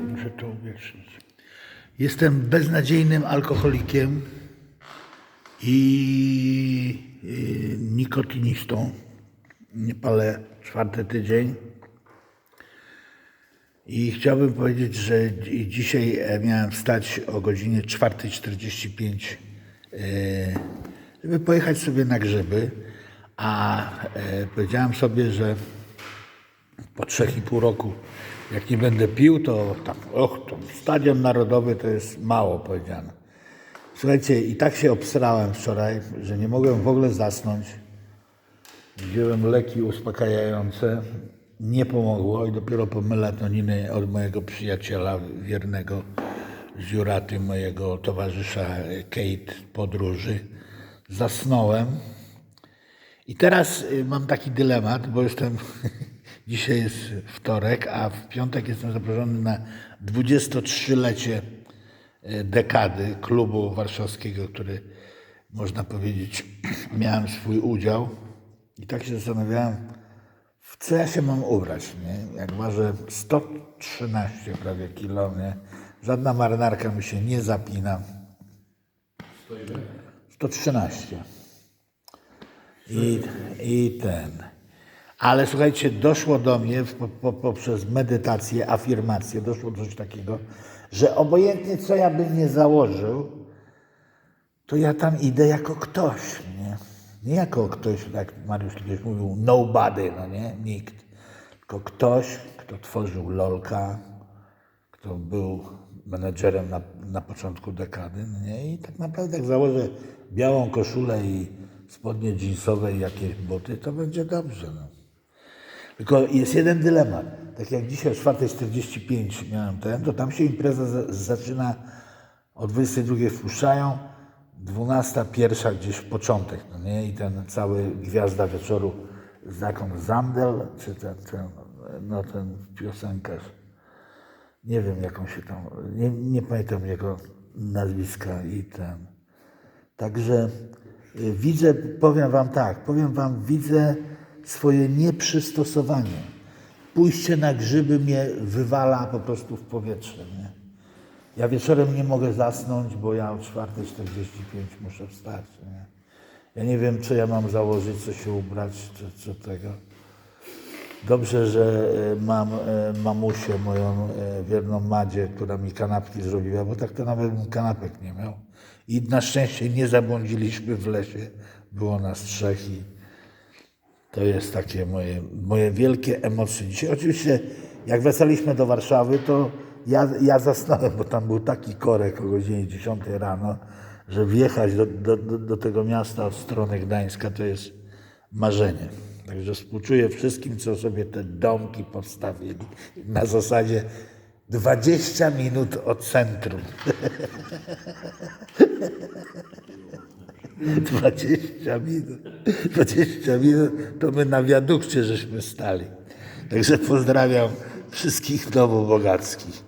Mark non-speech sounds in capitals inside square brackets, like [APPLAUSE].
muszę, muszę to. Jestem beznadziejnym alkoholikiem i y, nikotynistą. Nie palę czwarty tydzień. I chciałbym powiedzieć, że dzi- dzisiaj e, miałem wstać o godzinie 4.45, e, żeby pojechać sobie na grzyby, a e, powiedziałem sobie, że po trzech i pół roku, jak nie będę pił, to tam, och, to stadion narodowy to jest mało powiedziane. Słuchajcie, i tak się obsrałem wczoraj, że nie mogłem w ogóle zasnąć. Wziąłem leki uspokajające, nie pomogło i dopiero po melatoniny od mojego przyjaciela wiernego z Juraty, mojego towarzysza Kate podróży, zasnąłem. I teraz y, mam taki dylemat, bo jestem, [LAUGHS] dzisiaj jest wtorek, a w piątek jestem zaproszony na 23-lecie y, dekady klubu warszawskiego, który można powiedzieć [CLEARS THROAT] miałem swój udział. I tak się zastanawiałem, w co ja się mam ubrać, nie? Jak ważę 113 prawie kilo, nie? Żadna marynarka mi się nie zapina. 113. I, I ten. Ale słuchajcie, doszło do mnie po, po, poprzez medytację, afirmację, doszło do coś takiego, że obojętnie co ja bym nie założył, to ja tam idę jako ktoś, nie? Nie jako ktoś, jak Mariusz kiedyś mówił, nobody, no nie? Nikt. Tylko ktoś, kto tworzył Lolka, kto był menedżerem na, na początku dekady, no nie? I tak naprawdę jak założę białą koszulę i spodnie jeansowe i jakieś buty, to będzie dobrze, no. Tylko jest jeden dylemat. Tak jak dzisiaj o 4.45 miałem ten, to tam się impreza za- zaczyna o 22 wpuszczają, 12, pierwsza gdzieś w początek, no nie? I ten cały gwiazda wieczoru, zakon Zandel, czy ten, ten, no ten piosenkarz, nie wiem jaką się tam, nie, nie pamiętam jego nazwiska i ten. Także y, widzę, powiem wam tak, powiem wam, widzę swoje nieprzystosowanie. Pójście na grzyby mnie wywala po prostu w powietrze. Nie? Ja wieczorem nie mogę zasnąć, bo ja o 4.45 muszę wstać. Nie? Ja nie wiem, co ja mam założyć, co się ubrać, co, co tego. Dobrze, że e, mam e, mamusię, moją e, wierną Madzie, która mi kanapki zrobiła, bo tak to nawet kanapek nie miał. I na szczęście nie zabłądziliśmy w lesie. Było nas trzech i to jest takie moje, moje wielkie emocje. Dzisiaj oczywiście, jak wracaliśmy do Warszawy, to ja, ja zasnąłem, bo tam był taki korek o godzinie 10 rano, że wjechać do, do, do, tego miasta od strony Gdańska to jest marzenie. Także współczuję wszystkim, co sobie te domki postawili na zasadzie 20 minut od centrum. [LAUGHS] 20 minut. 20 minut to my na wiadukcie żeśmy stali. Także pozdrawiam wszystkich nowobogackich.